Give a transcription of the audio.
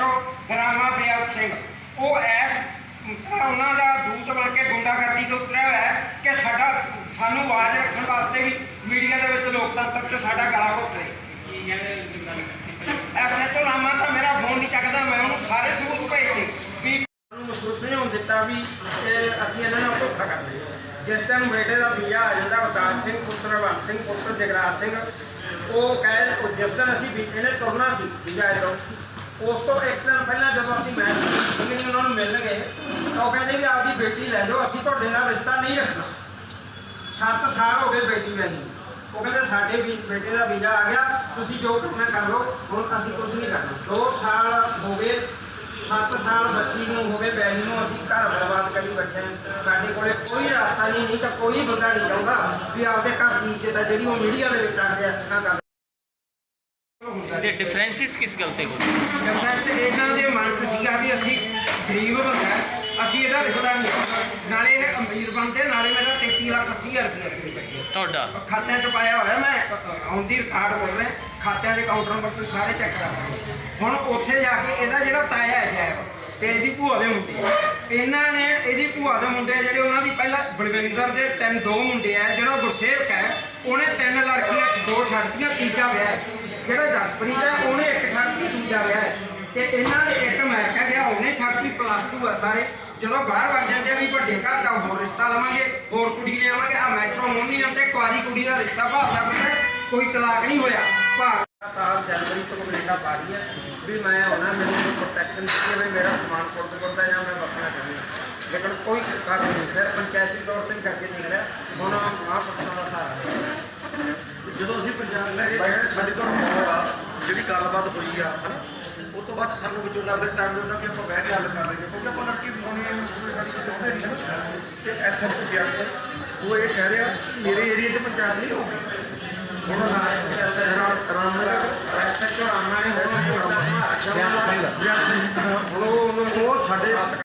SHO Rama ਪ੍ਰਿਆਪ Singh. ਉਹ S ਤਰ੍ਹਾਂ ਉਹਨਾਂ ਦਾ ਦੂਤ ਬਣ ਕੇ ਗੁੰਡਾਗਰਦੀ ਤੋਂ ਉਤਰਿਆ ਹੋਇਆ ਹੈ ਕਿ ਸਾਡਾ ਸਾਨੂੰ ਆਵਾਜ਼ ਰੱਖਣ ਵਾਸਤੇ ਵੀ ਮੀਡੀਆ ਦੇ ਵਿੱਚ ਲੋਕਤੰਤਰ 'ਚ ਸਾਡਾ ਗਲਾ ਘੁੱਟ ਰਹੇ ਐਸਐਚਓ ਰਾਮਾ ਤਾਂ ਮੇਰਾ ਫੋਨ ਨਹੀਂ ਚੱਕਦਾ ਮੈਂ ਉਹਨੂੰ ਸਾਰੇ ਸਬੂਤ ਭੇਜਤੇ। ਵੀ ਨੂੰ ਮਹਿਸੂਸ ਨਹੀਂ ਹੋਣ ਦਿੱਤਾ ਵੀ ਅਸੀਂ ਇਹਨਾਂ ਨਾਲ ਧੋਖਾ ਕਰਦੇ ਹਾਂ। ਜਿਸ ਦਿਨ ਬੇਟੇ ਦਾ ਵੀਜ਼ਾ ਆ ਜਾਂਦਾ ਅਵਤਾਰ ਸਿੰਘ ਪੁੱਤਰ ਬੰਤ ਸਿੰਘ ਪੁੱਤਰ ਜਗਰਾਜ ਸਿੰਘ ਉਹ ਕਹੇ ਉਹ ਜਿਸ ਦਿਨ ਅਸੀਂ ਇਹਨੇ ਤੁਰਨਾ ਸੀ ਵੀਜ਼ਾ ਤੋਂ ਉਸ ਤੋਂ ਇੱਕ ਦਿਨ ਪਹਿਲਾਂ ਜਦੋਂ ਅਸੀਂ ਮੈਂ ਸਿੰਘ ਉਹਨਾਂ ਨੂੰ ਮਿਲਣ ਗਏ ਤਾਂ ਉਹ ਕਹਿੰਦੇ ਵੀ ਆਪਦੀ ਬੇਟੀ ਲੈ ਜਾਓ, ਅਸੀਂ ਤੁਹਾਡੇ ਨਾਲ ਰਿਸ਼ਤਾ ਨਹੀਂ ਰੱਖਣਾ। 7 ਸਾਲ ਹੋ ਗਏ ਬੇਟੀ ਮੈਨੂੰ ਉਹ ਕਹਿੰਦੇ ਸਾਡੇ ਵੀ ਬੇਟੇ ਦਾ ਵੀਜ਼ਾ ਆ ਗਿਆ, ਤੁਸੀਂ ਜੋ ਕਰਨਾ ਕਰ ਲਓ, ਹੁਣ ਅਸੀਂ ਕੁਝ ਨਹੀਂ ਕਰਨਾ। 2 ਸਾਲ ਹੋ ਗਏ 7 ਸਾਲ ਬੱਚੀ ਨੂੰ ਹੋ ਗਏ ਬੈਣੀ ਨੂੰ ਅਸੀਂ ਘਰ ਬਰਬਾਦ ਕਰੀ ਬੈਠੇ ਸਾਡੇ ਕੋਲੇ ਕੋਈ ਰਸਤਾ ਨਹੀਂ ਨਹੀਂ ਤਾਂ ਕੋਈ ਬੰਦਾ ਨਹੀਂ ਚਾਹੁੰਦਾ ਵੀ ਆਪਦੇ ਘਰ ਦੀ ਇੱਜ਼ਤ ਆ ਜਿਹੜੀ ਉਹ ਮੀਡੀਆ ਦੇ ਵਿੱਚ ਆ ਕੇ ਇਸ ਤਰ੍ਹਾਂ ਤੇ ਡਿਫਰੈਂਸਿਸ ਕਿਸ ਗੱਲ ਤੇ ਹੋਏ ਡਿਫਰੈਂਸ ਇਹਨਾਂ ਦੇ ਮਨ 'ਚ ਸੀਗਾ ਵੀ ਅਸੀਂ ਗਰੀਬ ਬੰਦਾ ਹੈ, ਅਸੀਂ ਇਹਦਾ ਰਿਸ਼ਤਾ ਨਹੀਂ ਕਰਨਾ। ਨਾਲੇ ਇਹ ਅਮੀਰ ਬੰਦੇ ਨਾਲੇ ਮੇਰਾ 33 ਲੱਖ 80 ਹਜ਼ਾਰ ਰੁਪਏ ਰੁਪਏ ਤੁਹਾਡਾ? ਖਾਤਿਆਂ 'ਚ ਪਾਇਆ ਹੋਇਆ ਮੈਂ ਆਉਂਦੀ ਰਿਕਾਰਡ ਬੋਲ ਰਿਹਾ। ਖਾਤਿਆਂ ਦੇ ਕਾਊਂਟਰ ਨੰਬਰ ਤੁਸੀਂ ਸਾਰੇ ਚੈੱਕ ਕਰ ਸਕਦੇ ਹੁਣ ਉੱਥੇ ਜਾ ਕੇ ਇਹਦਾ ਜਿਹੜਾ ਤਾਇਆ ਹੈ ਜੈਬ ਤੇ ਇਹਦੀ ਭੂਆ ਦੇ ਮੁੰਡੇ। ਇਹਨਾਂ ਨੇ, ਇਹਦੀ ਭੂਆ ਦੇ ਮੁੰਡੇ ਜਿਹੜੇ ਉਹਨਾਂ ਦੀ ਪਹਿਲਾਂ ਬਲਵਿੰਦਰ ਦੇ ਤਿੰਨ ਦੋ ਮੁੰਡੇ ਆ, ਜਿਹੜਾ ਗੁਰਸੇਵਕ ਹੈ, ਉਹਨੇ ਤਿੰਨ ਲੜਕੀਆਂ ਚ ਦੋ ਛੱਡਤੀਆਂ, ਤੀਜਾ ਵਿਆਹ ਜਿਹੜਾ ਜਸਪ੍ਰੀਤ ਹੈ, ਉਹਨੇ ਇੱਕ ਛੱਡਤੀ ਦੂਜਾ ਵਿਆਹ ਹੈ। ਤੇ ਇਹਨਾਂ ਨੇ ਇੱਕ ਅਮਰੀਕਾ ਗਿਆ, ਉਹਨੇ ਛੱਡਤੀ ਪਲੱਸ 2 ਆ ਸਾਰੇ। ਜਦੋਂ ਬਾਹਰ ਵਗ ਜਾਂਦੇ ਆ, ਵੀ ਵੱਡੇ ਘਰ ਦਾ ਹੋਰ ਰਿਸ਼ਤਾ ਲਵਾਂਗੇ, ਹੋਰ ਕੁੜੀ ਲਿਆਵਾਂਗੇ ਆ ਮੈਟਰੋਮੋਨੀਅਮ ਤੇ ਕੁਆਰੀ ਕੁੜੀ ਦਾ ਰਿਸ਼ਤਾ ਭਾਲਦਾ ਬੰਦਾ ਕੋਈ ਤਲਾਕ ਨਹੀਂ ਹੋਇਆ। ਭਾਰਤ ਸਾਲ ਜਨਵਰੀ ਤੋਂ ਕੈਨੇਡਾ ਪਾ ਰਹੀ ਹੈ ਵੀ ਮੈਂ ਉਹਨਾਂ ਮੈਨੂੰ ਪ੍ਰੋਟੈਕਸ਼ਨ ਦਿੱਤੀ ਹੈ ਮੇਰਾ ਸਮਾਨ ਪੁੱਟ ਪੁੱਟਦਾ ਜਾਂ ਮੈਂ ਵਰਤਣਾ ਚਾਹੁੰਦਾ। ਲੇਕਿਨ ਕੋਈ ਸਰਕਾਰ ਨਹੀਂ ਫਿਰ ਪੰਚਾਇਤੀ ਤੌਰ ਤੇ ਕਰਕੇ ਦੇਖ ਰਿਹਾ। ਹੁਣ ਆਹ ਦਾ ਸਹਾਰਾ ਜਦੋਂ ਅਸੀਂ ਪੰਜਾਬ ਲੈ ਕੇ ਸਾਡੇ ਕੋਲ ਮਾਹੌਲ ਜਿਹੜੀ ਗੱਲਬਾਤ ਹੋਈ ਆ, ਹਨਾ, ਉਹ ਤੋਂ ਬਾਅਦ ਸਾਨੂੰ ਵਿਚੋਲਾ ਫਿਰ ਟਾਈਮ ਦਿੰਦਾ ਕਿ ਆਪਾਂ ਬਹਿ ਕੇ ਹੱਲ ਕਰ ਲਈਏ। ਕਿਉਂਕਿ ਆਪਾਂ ਲੜਕੀ ਬਣਾਉਣੀ ਹੈ ਸਾਡੀ ਚਾਹੁੰਦੇ ਨਹੀਂ ਨਾ। ਤੇ ਐਸਾ ਕੁਝ ਆ ਉਹ ਇਹ ਕਹਿ ਰਿਹਾ, ਮੇਰੇ ਏਰੀਆ 'ਚ ਪੰਚਾਇਤ ਨਹੀਂ ਹੋਊਗੀ। ਹੁਣ ਰਾਮ ਰਾਮ ਐਸਐਚਓ ਰਾਮਾ ਬਿਆਨ ਸਿੰਘ ਉਹ ਉਹ ਸਾਡੇ